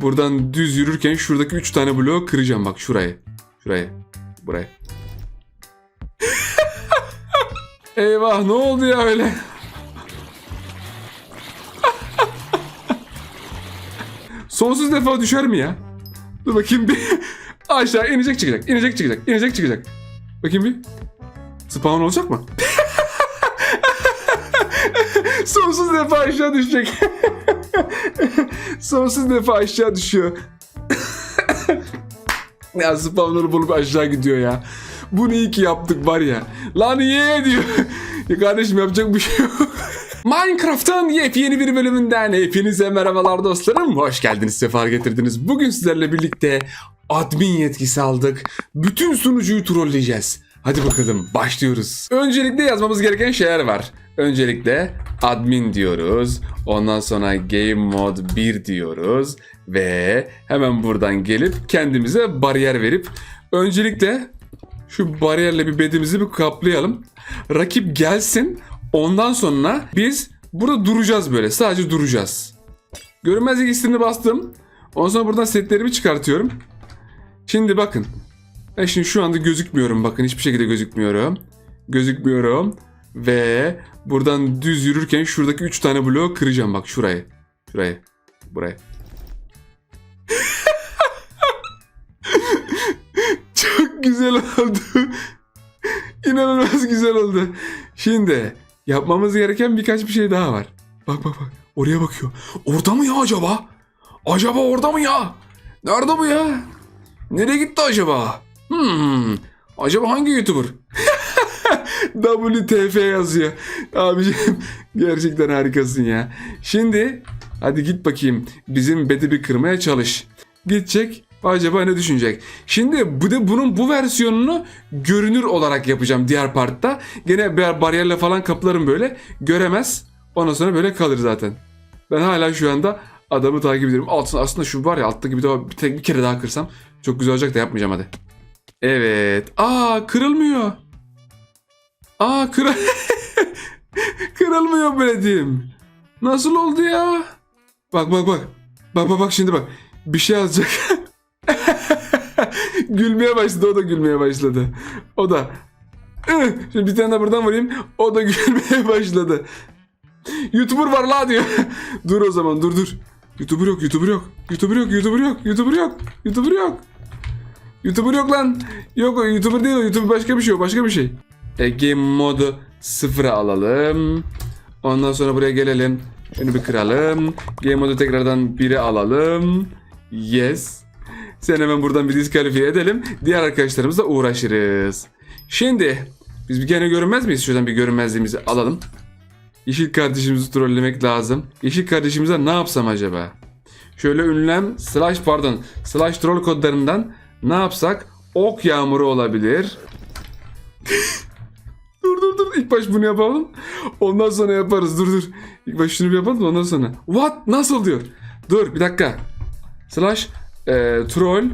buradan düz yürürken şuradaki 3 tane bloğu kıracağım bak şurayı. Şurayı. Burayı. Eyvah ne oldu ya öyle? Sonsuz defa düşer mi ya? Dur bakayım bir. Aşağı inecek çıkacak. inecek çıkacak. inecek çıkacak. Bakayım bir. Spawn olacak mı? Sonsuz defa aşağı düşecek. Sonsuz defa aşağı düşüyor. ya spawner'ı bulup aşağı gidiyor ya. Bunu iyi ki yaptık var ya. Lan niye diyor. ya kardeşim yapacak bir şey yok. Minecraft'ın yepyeni bir bölümünden hepinize merhabalar dostlarım. Hoş geldiniz, sefa getirdiniz. Bugün sizlerle birlikte admin yetkisi aldık. Bütün sunucuyu trolleyeceğiz. Hadi bakalım başlıyoruz. Öncelikle yazmamız gereken şeyler var. Öncelikle admin diyoruz. Ondan sonra game mode 1 diyoruz. Ve hemen buradan gelip kendimize bariyer verip öncelikle şu bariyerle bir bedimizi bir kaplayalım. Rakip gelsin. Ondan sonra biz burada duracağız böyle. Sadece duracağız. Görünmezlik isimini bastım. Ondan sonra buradan setlerimi çıkartıyorum. Şimdi bakın. Ben şimdi şu anda gözükmüyorum. Bakın hiçbir şekilde gözükmüyorum. Gözükmüyorum. Ve buradan düz yürürken şuradaki 3 tane bloğu kıracağım. Bak şurayı. Şurayı. Burayı. Çok güzel oldu. İnanılmaz güzel oldu. Şimdi yapmamız gereken birkaç bir şey daha var. Bak bak bak. Oraya bakıyor. Orada mı ya acaba? Acaba orada mı ya? Nerede bu ya? Nereye gitti acaba? Hmm. Acaba hangi YouTuber? WTF yazıyor. Abiciğim gerçekten harikasın ya. Şimdi hadi git bakayım bizim bedi bir kırmaya çalış. Gidecek acaba ne düşünecek? Şimdi bu da bunun bu versiyonunu görünür olarak yapacağım diğer partta. Gene bariyerle falan kaplarım böyle. Göremez. Ondan sonra böyle kalır zaten. Ben hala şu anda adamı takip ediyorum. Altın aslında şu var ya alttaki bir, daha, bir, tek, bir kere daha kırsam çok güzel olacak da yapmayacağım hadi. Evet. Aa kırılmıyor. Aa kır kırılmıyor bilediğim. Nasıl oldu ya? Bak bak bak. Bak bak bak şimdi bak. Bir şey yazacak. gülmeye başladı. O da gülmeye başladı. O da. Şimdi bir tane de buradan vurayım. O da gülmeye başladı. YouTuber var la diyor. dur o zaman dur dur. YouTuber yok, YouTuber yok. YouTuber yok, YouTuber yok, YouTuber yok. YouTuber yok. YouTuber yok lan. Yok o YouTuber değil o. YouTuber başka bir şey o. Başka bir şey. E, game modu sıfıra alalım. Ondan sonra buraya gelelim. Şunu bir kıralım. Game modu tekrardan 1'e alalım. Yes. Sen hemen buradan bir diskalifiye edelim. Diğer arkadaşlarımızla uğraşırız. Şimdi biz bir gene görünmez miyiz? Şuradan bir görünmezliğimizi alalım. Yeşil kardeşimizi trollemek lazım. Yeşil kardeşimize ne yapsam acaba? Şöyle ünlem slash pardon slash troll kodlarından ne yapsak? Ok yağmuru olabilir. dur dur dur ilk baş bunu yapalım. Ondan sonra yaparız dur dur. İlk baş şunu bir yapalım ondan sonra. What? Nasıl diyor? Dur bir dakika. Slash e, troll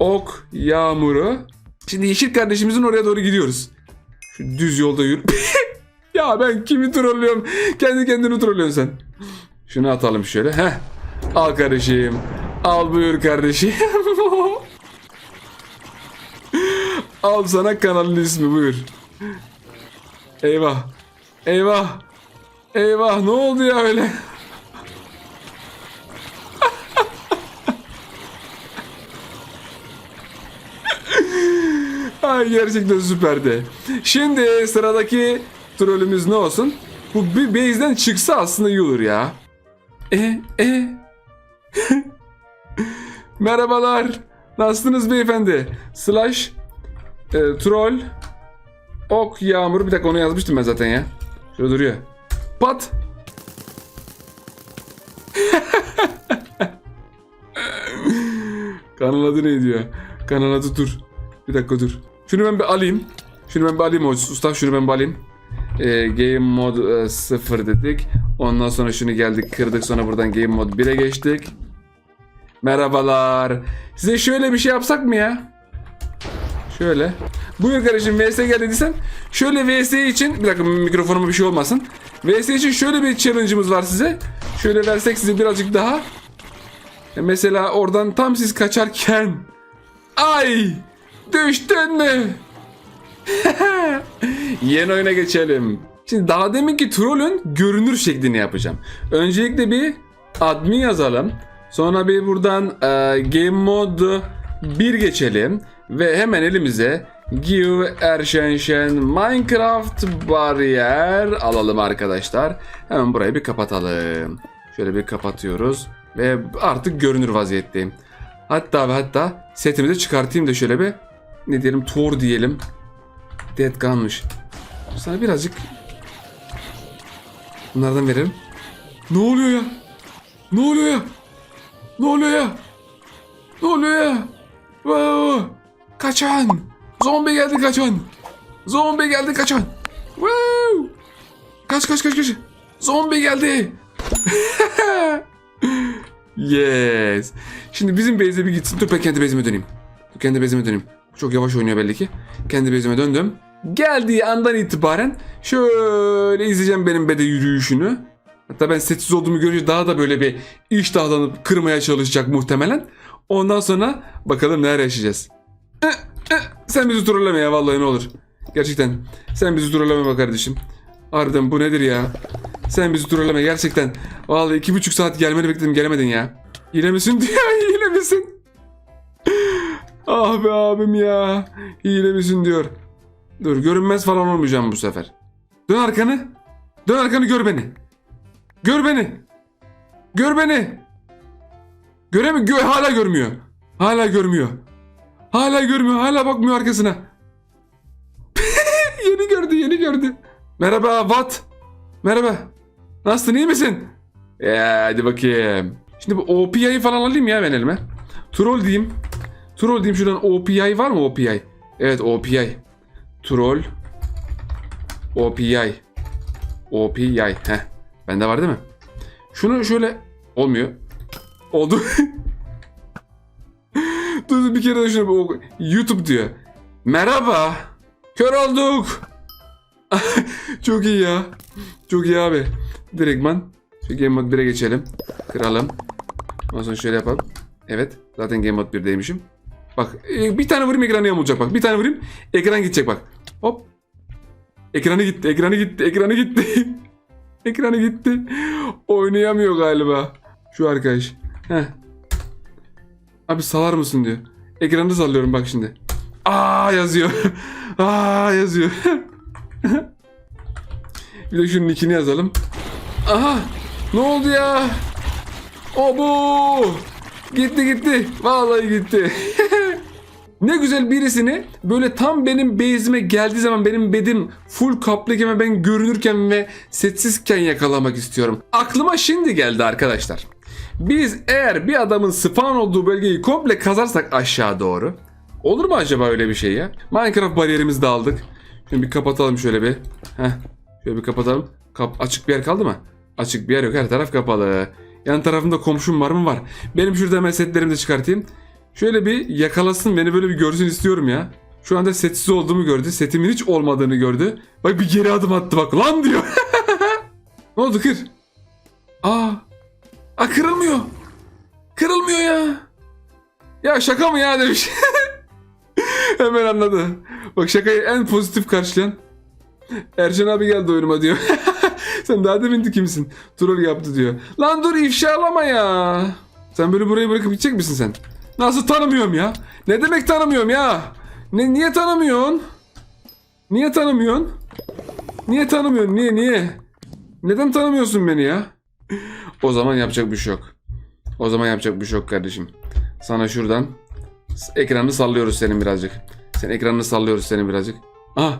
ok yağmuru. Şimdi yeşil kardeşimizin oraya doğru gidiyoruz. Şu düz yolda yürü. ya ben kimi trollüyorum? Kendi kendini trollüyorsun sen. Şunu atalım şöyle. Heh. Al kardeşim. Al buyur kardeşim. Al sana kanalın ismi buyur. Eyvah. Eyvah. Eyvah ne oldu ya öyle? Ay gerçekten süperdi. Şimdi sıradaki trolümüz ne olsun? Bu bir base'den çıksa aslında iyi olur ya. E e. Merhabalar. Nasılsınız beyefendi? Slash e, troll ok yağmur. Bir dakika onu yazmıştım ben zaten ya. Şurada duruyor. Pat. Kanal adı ne diyor? Kanal adı dur. Bir dakika dur. Şunu ben bir alayım. Şunu ben bir alayım usta. Şunu ben bir alayım. Ee, game mode e, 0 dedik. Ondan sonra şunu geldik kırdık. Sonra buradan game mode 1'e geçtik. Merhabalar. Size şöyle bir şey yapsak mı ya? Şöyle. Buyur kardeşim VS gel dediysen. Şöyle VS için bir dakika mikrofonuma bir şey olmasın. VS için şöyle bir challenge'ımız var size. Şöyle versek size birazcık daha. E, Mesela oradan tam siz kaçarken ay düştün mü? Yeni oyuna geçelim. Şimdi daha deminki trollün görünür şeklini yapacağım. Öncelikle bir admin yazalım. Sonra bir buradan e, game mode 1 geçelim. Ve hemen elimize Give Ershenşen Minecraft bariyer alalım arkadaşlar. Hemen burayı bir kapatalım. Şöyle bir kapatıyoruz. Ve artık görünür vaziyetteyim. Hatta ve hatta setimi de çıkartayım da şöyle bir ne diyelim Thor diyelim. Dead Gun'mış. Sana birazcık bunlardan verelim. Ne oluyor ya? Ne oluyor ya? Ne oluyor ya? Ne oluyor ya? Wow! Kaçan! Zombi geldi kaçan! Zombi geldi kaçan! Wow! Kaç kaç kaç kaç! Zombi geldi! yes! Şimdi bizim base'e bir gitsin. Dur ben kendi base'ime döneyim. Dur kendi base'ime döneyim. Çok yavaş oynuyor belli ki. Kendi base'ime döndüm. Geldiği andan itibaren şöyle izleyeceğim benim bede yürüyüşünü. Hatta ben sessiz olduğumu görünce daha da böyle bir iştahlanıp kırmaya çalışacak muhtemelen. Ondan sonra bakalım neler yaşayacağız. Eh, eh, Sen bizi trolleme ya vallahi ne olur. Gerçekten. Sen bizi trolleme bak kardeşim. Harbiden bu nedir ya? Sen bizi trolleme gerçekten. Vallahi iki buçuk saat gelmeni bekledim gelemedin ya. Hile misin diyor hile misin? Ah be abim ya. Hile misin diyor. Dur görünmez falan olmayacağım bu sefer. Dön arkanı. Dön arkanı gör beni. Gör beni. Gör beni. Göremiyor. Gö hala görmüyor. Hala görmüyor. Hala görmüyor. Hala bakmıyor arkasına. yeni gördü, yeni gördü. Merhaba Wat. Merhaba. Nasılsın, iyi misin? Ya hadi bakayım. Şimdi bu OPI'yi falan alayım ya ben elime. Troll diyeyim. Troll diyeyim şuradan OPI var mı OPI? Evet OPI. Troll. OPI. OPI. Heh. Bende var değil mi? Şunu şöyle olmuyor. Oldu. Dur bir kere oku- YouTube diyor. Merhaba. Kör olduk. Çok iyi ya. Çok iyi abi. Direktman. Şu Game Mode 1'e geçelim. Kıralım. Ondan sonra şöyle yapalım. Evet. Zaten Game Mode 1'deymişim. Bak e, bir tane vurayım ekranı yamulacak bak. Bir tane vurayım ekran gidecek bak. Hop. Ekranı gitti, ekranı gitti, ekranı gitti. ekranı gitti. Oynayamıyor galiba. Şu arkadaş. Heh. Abi salar mısın diyor. Ekranı sallıyorum bak şimdi. Aa yazıyor. Aa yazıyor. bir de şunun ikini yazalım. Aha. Ne oldu ya? Obo. Gitti gitti. Vallahi gitti. ne güzel birisini böyle tam benim base'ime geldiği zaman benim bedim full kaplıken ben görünürken ve sessizken yakalamak istiyorum. Aklıma şimdi geldi arkadaşlar. Biz eğer bir adamın spawn olduğu bölgeyi komple kazarsak aşağı doğru. Olur mu acaba öyle bir şey ya? Minecraft bariyerimizi de aldık. Şimdi bir kapatalım şöyle bir. Heh. Şöyle bir kapatalım. Kap açık bir yer kaldı mı? Açık bir yer yok. Her taraf kapalı. Yan tarafımda komşum var mı? Var. Benim şurada hemen setlerimi de çıkartayım. Şöyle bir yakalasın beni böyle bir görsün istiyorum ya. Şu anda setsiz olduğumu gördü. Setimin hiç olmadığını gördü. Bak bir geri adım attı bak. Lan diyor. ne oldu kır? Aa. Aa kırılmıyor. Kırılmıyor ya. Ya şaka mı ya demiş. Hemen anladı. Bak şakayı en pozitif karşılayan. Ercan abi geldi oyunuma diyor. Sen daha demin kimsin? Troll yaptı diyor. Lan dur ifşalama ya. Sen böyle burayı bırakıp gidecek misin sen? Nasıl tanımıyorum ya? Ne demek tanımıyorum ya? Ne, niye tanımıyorsun? Niye tanımıyorsun? Niye tanımıyorsun? Niye niye? Neden tanımıyorsun beni ya? O zaman yapacak bir şey yok. O zaman yapacak bir şey yok kardeşim. Sana şuradan ekranını sallıyoruz senin birazcık. Sen ekranını sallıyoruz senin birazcık. Ah!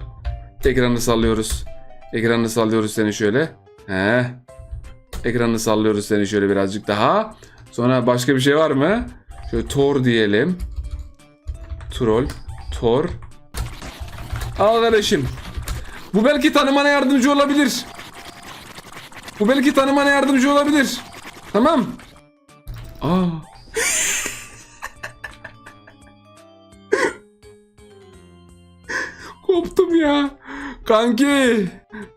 Ekranını sallıyoruz. Ekranını sallıyoruz seni şöyle. He. Ekranını sallıyoruz seni şöyle birazcık daha. Sonra başka bir şey var mı? Şöyle Tor diyelim. Troll. Tor. Al kardeşim. Bu belki tanımana yardımcı olabilir. Bu belki tanımana yardımcı olabilir. Tamam. Aa. Koptum ya. Kanki.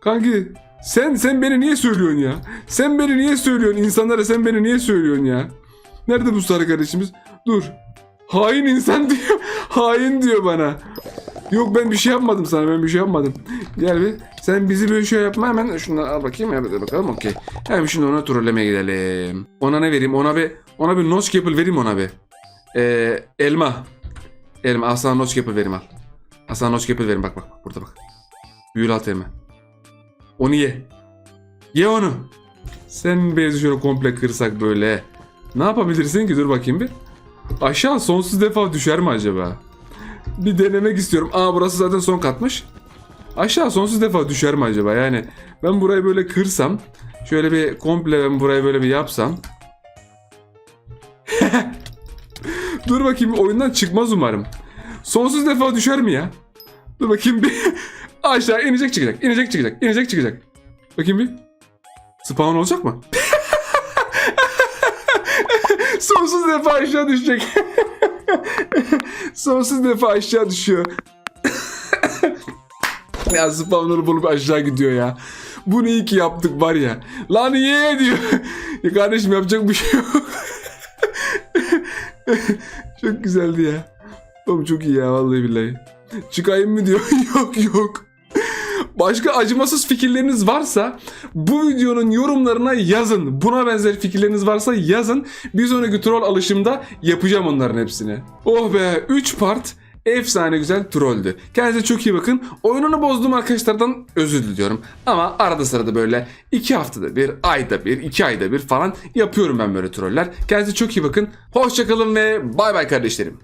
Kanki. Sen sen beni niye söylüyorsun ya? Sen beni niye söylüyorsun? İnsanlara sen beni niye söylüyorsun ya? Nerede bu sarı kardeşimiz? Dur. Hain insan diyor. Hain diyor bana. Yok ben bir şey yapmadım sana ben bir şey yapmadım. Gel bir sen bizi böyle şey yapma hemen şunları al bakayım evet bakalım okey. Hemen şimdi ona trollemeye gidelim. Ona ne vereyim ona bir ona bir apple vereyim ona bir. Ee, elma. Elma notch apple vereyim al. Notch apple vereyim bak bak burada bak. Büyül alt elma. Onu ye. Ye onu. Sen bezi şöyle komple kırsak böyle. Ne yapabilirsin ki dur bakayım bir. Aşağı sonsuz defa düşer mi acaba? Bir denemek istiyorum. Aa burası zaten son katmış. Aşağı sonsuz defa düşer mi acaba? Yani ben burayı böyle kırsam. Şöyle bir komple ben burayı böyle bir yapsam. Dur bakayım oyundan çıkmaz umarım. Sonsuz defa düşer mi ya? Dur bakayım bir. Aşağı inecek çıkacak. inecek çıkacak. inecek çıkacak. Bakayım bir. Spawn olacak mı? Sonsuz defa aşağı düşecek. Sonsuz defa aşağı düşüyor. ya spawner bulup aşağı gidiyor ya. Bunu iyi ki yaptık var ya. Lan ye diyor. ya kardeşim yapacak bir şey yok. çok güzeldi ya. Oğlum çok iyi ya vallahi billahi. Çıkayım mı diyor. yok yok. Başka acımasız fikirleriniz varsa bu videonun yorumlarına yazın. Buna benzer fikirleriniz varsa yazın. Bir sonraki troll alışımda yapacağım onların hepsini. Oh be 3 part efsane güzel trolldü. Kendinize çok iyi bakın. Oyununu bozduğum arkadaşlardan özür diliyorum. Ama arada sırada böyle 2 haftada bir, ayda bir, 2 ayda bir falan yapıyorum ben böyle troller. Kendinize çok iyi bakın. Hoşçakalın ve bay bay kardeşlerim.